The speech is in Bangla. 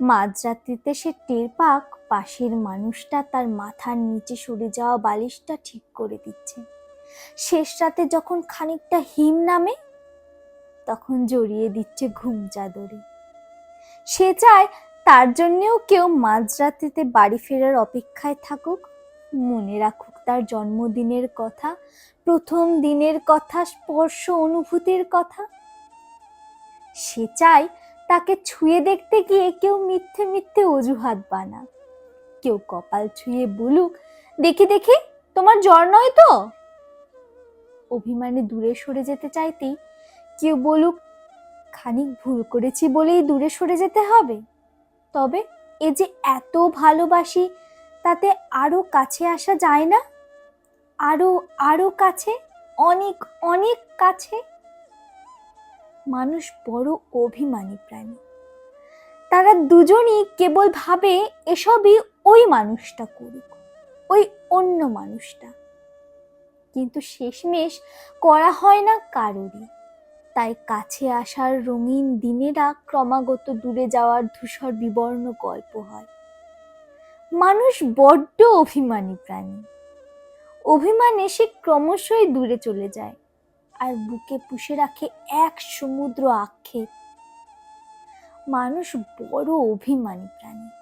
মাঝরাত্রিতে সে টের পাক পাশের মানুষটা তার মাথার নিচে সরে যাওয়া বালিশটা ঠিক করে দিচ্ছে। শেষ রাতে যখন খানিকটা হিম নামে, তখন জড়িয়ে দিচ্ছে ঘুম চাদরে। সে চায় তার জন্যেও কেউ মাঝরাত্রিতে বাড়ি ফেরার অপেক্ষায় থাকুক। মনে রাখুক তার জন্মদিনের কথা, প্রথম দিনের কথা, স্পর্শ অনুভূতির কথা। সে চায় তাকে ছুঁয়ে দেখতে গিয়ে কেউ মিথ্যে মিথ্যে অজুহাত বানা কেউ কপাল ছুঁয়ে বলুক, দেখি দেখি, তোমার জ্বর নয় তো? অভিমানে দূরে সরে যেতে চাইতেই কেউ বলুক, খানিক ভুল করেছি বলেই দূরে সরে যেতে হবে। তবে এ যে এত ভালোবাসি, তাতে আরও কাছে আসা যায় না? আরও আরও কাছে, অনেক অনেক কাছে? মানুষ বড় অভিমানী প্রাণী। তারা দুজনই কেবল ভাবে এসবই ওই মানুষটা করুক, ওই অন্য মানুষটা। কিন্তু শেষমেশ করা হয় না কারোরই। তাই কাছে আসার রঙিন দিনেরা ক্রমাগত দূরে যাওয়ার ধূসর বিবর্ণ গল্প হয়। মানুষ বড্ড অভিমানী প্রাণী। অভিমানে সে ক্রমশই দূরে চলে যায়। আর বুকে পুষে রাখে এক সমুদ্র আক্ষেপ। মানুষ বড় অভিমানী প্রাণী।